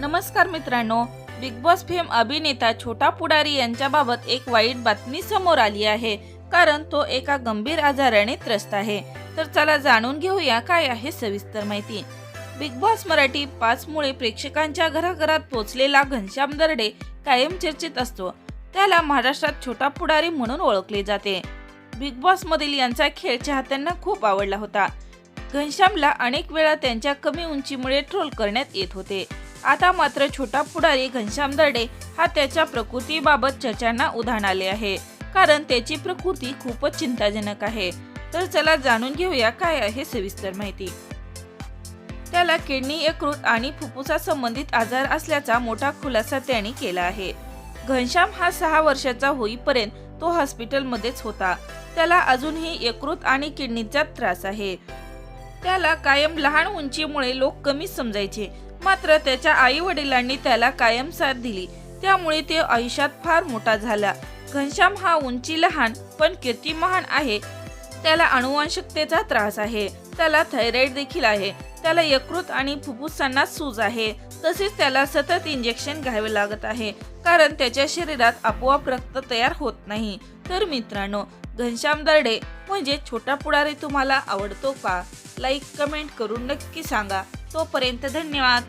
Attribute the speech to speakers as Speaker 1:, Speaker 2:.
Speaker 1: नमस्कार मित्रांनो big boss fame अभिनेता छोटा पुढारी यांच्याबाबत एक वाईट बातमी समोर आली आहे. कारण तो एका गंभीर आजाराने त्रस्त आहे. तर चला जाणून घेऊया काय आहे सविस्तर माहिती. बिग बॉस मराठी पाच मुळे प्रेक्षकांच्या घराघरात पोचलेला घनश्याम दर्डे कायम चर्चेत असतो. त्याला महाराष्ट्रात छोटा पुढारी म्हणून ओळखले जाते. बिग बॉस मधील यांचा खेळ चाहत्यांना खूप आवडला होता. घनश्यामला अनेक वेळा त्यांच्या कमी उंचीमुळे ट्रोल करण्यात येत होते. आता मात्र छोटा पुढारी घनश्याम दर्डे हा त्याच्या प्रकृतीबाबत चर्चांना उधाण आले आहे. कारण त्याची प्रकृती खूपच चिंताजनक आहे. तर चला जाणून घेऊया काय आहे सविस्तर माहिती. त्याला किडनी यकृत आणि फुफ्फुसा संबंधित आजार असल्याचा मोठा खुलासा त्याने केला आहे. घनश्याम हा सहा वर्षाचा होईपर्यंत तो हॉस्पिटलमध्येच होता. त्याला अजूनही यकृत आणि किडनीचा त्रास आहे. त्याला कायम लहान उंचीमुळे लोक कमी समजायचे मात्र त्याच्या आई वडिलांनी त्याला कायम साथ दिली. त्यामुळे ते आयुष्यात फार मोठा झाला. घनश्याम हा उंची लहान पण कीर्ती महान आहे. त्याला अनुवंशिकतेचा त्रास आहे. त्याला थायरॉइड देखील आहे. त्याला यकृत आणि फुफ्फुसांना सूज आहे. तसेच त्याला सतत इंजेक्शन घ्यावे लागत आहे. कारण त्याच्या शरीरात आपोआप रक्त तयार होत नाही. तर मित्रांनो घनश्याम दर्डे म्हणजे छोटा पुढारी तुम्हाला आवडतो का? लाईक कमेंट करून नक्की सांगा. तोपर्यंत धन्यवाद.